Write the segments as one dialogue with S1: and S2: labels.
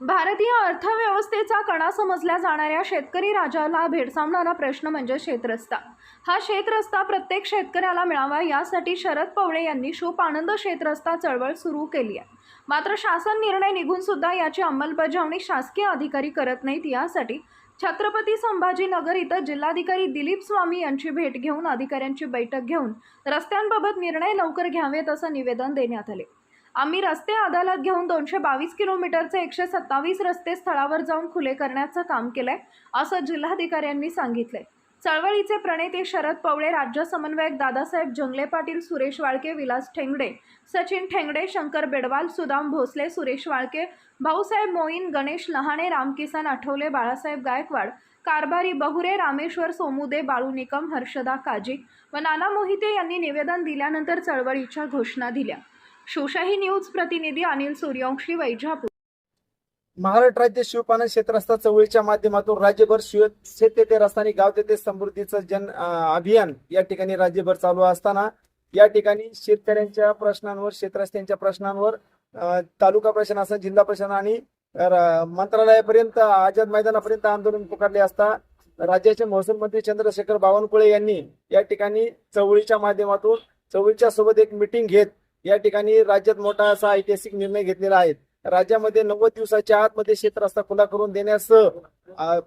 S1: भारतीय अर्थव्यवस्थेचा कणा समजल्या जाणाऱ्या शेतकरी राजाला भेडसावणारा प्रश्न म्हणजे शेतरस्ता. हा शेतरस्ता प्रत्येक शेतकऱ्याला मिळावा यासाठी शरद पवळे यांनी शोप आनंद शेतरस्ता चळवळ सुरू केली आहे. मात्र शासन निर्णय निघून सुद्धा याची अंमलबजावणी शासकीय अधिकारी करत नाहीत. यासाठी छत्रपती संभाजीनगर इथं जिल्हाधिकारी दिलीप स्वामी यांची भेट घेऊन अधिकाऱ्यांची बैठक घेऊन रस्त्यांबाबत निर्णय लवकर घ्यावेत असं निवेदन देण्यात आले. आम्ही रस्ते अदालत घेऊन दोनशे बावीस किलोमीटरचे एकशे सत्तावीस रस्ते स्थळावर जाऊन खुले करण्याचं काम केलंय असं जिल्हाधिकाऱ्यांनी सांगितलंय. चळवळीचे प्रणेते शरद पवळे राज्य समन्वयक दादासाहेब जंगले पाटील सुरेश वाळके विलास ठेंगडे सचिन ठेंगडे शंकर बेडवाल सुदाम भोसले सुरेश वाळके भाऊसाहेब मोईन गणेश लहाणे रामकिसन आठवले बाळासाहेब गायकवाड कारभारी बहुरे रामेश्वर सोमुदे बाळू निकम हर्षदा काजी व नाना मोहिते यांनी निवेदन दिल्यानंतर चळवळीच्या घोषणा दिल्या. शिवशाही न्यूज प्रतिनिधी अनिल सूर्यवंशी वैजापूर.
S2: महाराष्ट्र राज्य शिवपालन क्षेत्रस्था चळवळीच्या माध्यमातून राज्यभर शिव शेत ते रस्तानी गाव तेथे समृद्धीचं जन अभियान या ठिकाणी राज्यभर चालू असताना या ठिकाणी शेतकऱ्यांच्या प्रश्नांवर शेतरस्त्यांच्या प्रश्नांवर तालुका प्रशासन असं जिल्हा प्रशासन आणि मंत्रालयापर्यंत आझाद मैदानापर्यंत आंदोलन पुकारले असता राज्याचे महसूल मंत्री चंद्रशेखर बावनकुळे यांनी या ठिकाणी चवळीच्या माध्यमातून चवळीच्या सोबत एक मिटिंग घेत या ठिकाणी राज्यात मोठा असा ऐतिहासिक निर्णय घेतलेला आहे. राज्यामध्ये नव्वद दिवसाच्या आतमध्ये शेत रस्ता खुला करून देण्यास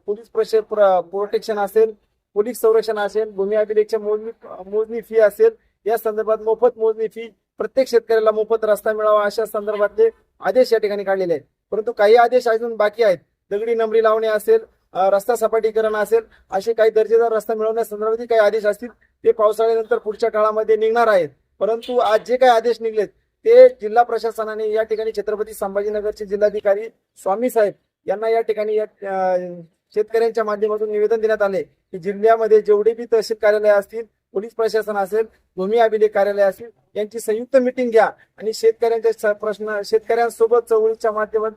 S2: पोलीस प्रोटेक्शन असेल पोलीस संरक्षण असेल भूमी अभिलेखच्या मोजणी मोजणी फी असेल या संदर्भात मोफत मोजणी फी प्रत्येक शेतकऱ्याला मोफत रस्ता मिळावा अशा संदर्भातले आदेश या ठिकाणी काढलेले आहेत. परंतु काही आदेश अजून बाकी आहेत. दगडी नंबरी लावणे असेल रस्ता सपाटीकरण असेल असे काही दर्जेदार रस्ता मिळवण्यासंदर्भातील काही आदेश असतील ते पावसाळ्यानंतर पुढच्या काळामध्ये निघणार आहेत. परंतु आज जे काही आदेश निघलेत ते जिल्हा प्रशासनाने या ठिकाणी छत्रपती संभाजीनगरचे जिल्हाधिकारी स्वामी साहेब यांना या ठिकाणी या शेतकऱ्यांच्या माध्यमातून निवेदन देण्यात आले की जिल्ह्यामध्ये जेवढे बी तहसील कार्यालय असतील पोलीस प्रशासन असेल भूमी अभिलेख कार्यालय असेल यांची संयुक्त मिटिंग घ्या आणि शेतकऱ्यांच्या प्रश्न शेतकऱ्यांसोबत चळवळीच्या माध्यमात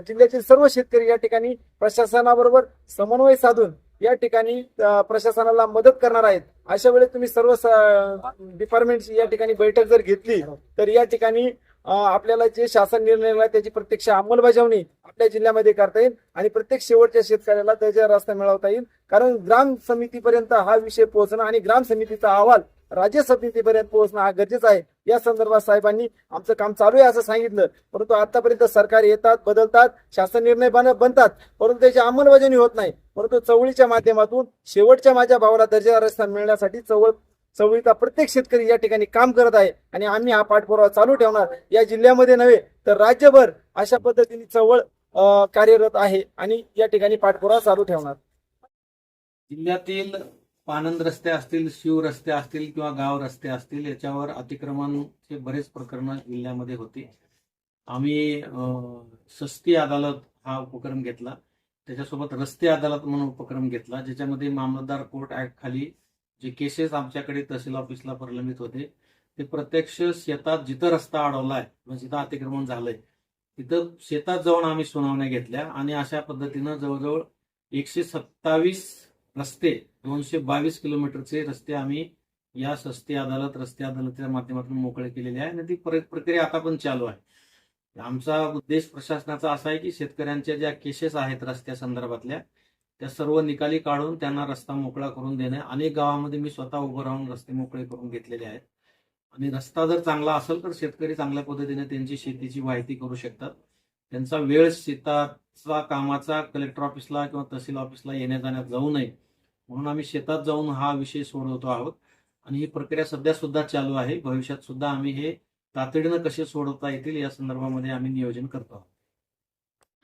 S2: जिल्ह्यातील सर्व शेतकरी या ठिकाणी प्रशासनाबरोबर समन्वय साधून या ठिकाणी प्रशासनाला मदत करणार आहेत. अशा वेळेस तुम्ही सर्व डिपार्टमेंट या ठिकाणी बैठक जर घेतली तर या ठिकाणी आपल्याला जे शासन निर्णय आहे त्याची प्रत्यक्ष अंमलबजावणी आपल्या जिल्ह्यामध्ये करता येईल आणि प्रत्येक शेवटच्या शेतकऱ्याला त्याचा रस्ता मिळवता येईल. कारण ग्राम समितीपर्यंत हा विषय पोहोचणं आणि ग्राम समितीचा अहवाल राज्य समितीपर्यंत पोहोचणं हा गरजेचं आहे. या संदर्भात साहेबांनी आमचं काम चालू आहे असं सांगितलं. परंतु आतापर्यंत सरकार येतात बदलतात शासन निर्णय बनतात. परंतु त्याची अंमलबजावणी होत नाही. परंतु चवळीच्या माध्यमातून शेवटच्या माझ्या भावाला दर्जेदार रस्ता मिळण्यासाठी चवळ चवळीचा प्रत्येक शेतकरी या ठिकाणी काम करत आहे. आणि आम्ही हा पाठपुरावा चालू ठेवणार. या जिल्ह्यामध्ये नव्हे तर राज्यभर अशा पद्धतीने चवळ कार्यरत आहे. आणि या ठिकाणी पाठपुरावा चालू ठेवणार.
S3: जिल्ह्यातील पानंद रस्ते असतील शिव रस्ते असतील किंवा गाव रस्ते असतील याच्यावर अतिक्रमणचे बरेच प्रकरण जिल्ह्यामध्ये होते. आम्ही सस्ती अदालत हा उपक्रम घेतला. त्याच्यासोबत रस्ते अदालत म्हणून उपक्रम घेतला ज्याच्यामध्ये मामलतदार कोर्ट ऍक्ट खाली जे केसेस आमच्याकडे तहसील ऑफिसला प्रलंबित होते. ते प्रत्यक्ष शेतात जिथं रस्ता अडवलाय किंवा जिथं अतिक्रमण झालंय तिथं शेतात जाऊन आम्ही सुनावण्या घेतल्या आणि अशा पद्धतीनं जवळजवळ एकशे सत्तावीस रस्ते दोनशे बावीस किलोमीटरचे रस्ते आम्ही या सस्ती अदालत रस्ते अदालतच्या माध्यमातून मोकळे केलेले आहे आणि ती प्रक्रिया आता पण चालू आहे. आमचा उद्देश प्रशासनाचा असा आहे की शेतकऱ्यांच्या ज्या केसेस आहेत रस्त्या संदर्भातल्या त्या सर्व निकाली काढून त्यांना रस्ता मोकळा करून देणे. अनेक गावामध्ये मी स्वतः उभं राहून रस्ते मोकळे करून घेतलेले आहेत. आणि रस्ता जर चांगला असेल तर शेतकरी चांगल्या पद्धतीने त्यांची शेतीची माहिती करू शकतात. त्यांचा वेळ शेताचा कामाचा कलेक्टर ऑफिसला किंवा तहसील ऑफिसला येण्या जाण्यात जाऊ नये. म्हणून आम्ही शेतात जाऊन हा विषय सोडवतो आहोत. आणि ही प्रक्रिया सध्या सुद्धा चालू आहे. भविष्यात सुद्धा आम्ही हे तातडीनं कसे सोडवता येतील या संदर्भामध्ये आम्ही नियोजन करतो आहोत.